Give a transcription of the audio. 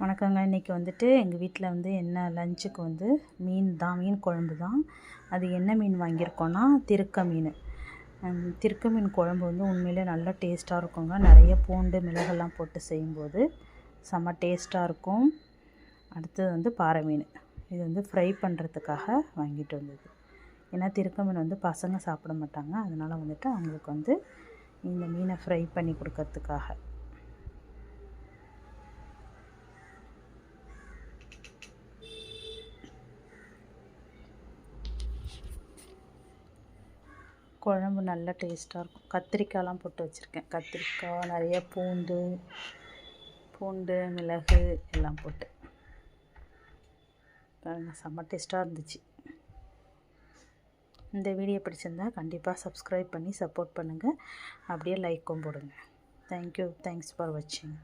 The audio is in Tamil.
வணக்கங்க. இன்றைக்கி வந்துட்டு எங்கள் வீட்டில் வந்து என்ன லஞ்சுக்கு வந்து மீன் தான் மீன் குழம்பு தான். அது என்ன மீன் வாங்கியிருக்கோன்னா திருக்க மீன். திருக்க மீன் குழம்பு வந்து உண்மையிலே நல்லா டேஸ்ட்டாக இருக்குங்க. நிறைய பூண்டு மிளகெல்லாம் போட்டு செய்யும்போது செம்ம டேஸ்ட்டாக இருக்கும். அடுத்தது வந்து பாறை மீன். இது வந்து ஃப்ரை பண்ணுறதுக்காக வாங்கிட்டு வந்தது. ஏன்னா திருக்க மீன் வந்து பசங்க சாப்பிட மாட்டாங்க. அதனால் வந்துட்டு அவங்களுக்கு வந்து இந்த மீனை ஃப்ரை பண்ணி கொடுக்கறதுக்காக. குழம்பு நல்லா டேஸ்ட்டாக இருக்கும். கத்திரிக்காயெலாம் போட்டு வச்சுருக்கேன். கத்திரிக்காய் நிறைய பூண்டு பூண்டு மிளகு எல்லாம் போட்டு. பாருங்கள் செம்ம டேஸ்ட்டாக இருந்துச்சு. இந்த வீடியோ பிடிச்சிருந்தா கண்டிப்பாக சப்ஸ்கிரைப் பண்ணி சப்போர்ட் பண்ணுங்கள் அப்படியே லைக்கும் போடுங்க. தேங்க்யூ தேங்க்ஸ் ஃபார் வாட்சிங்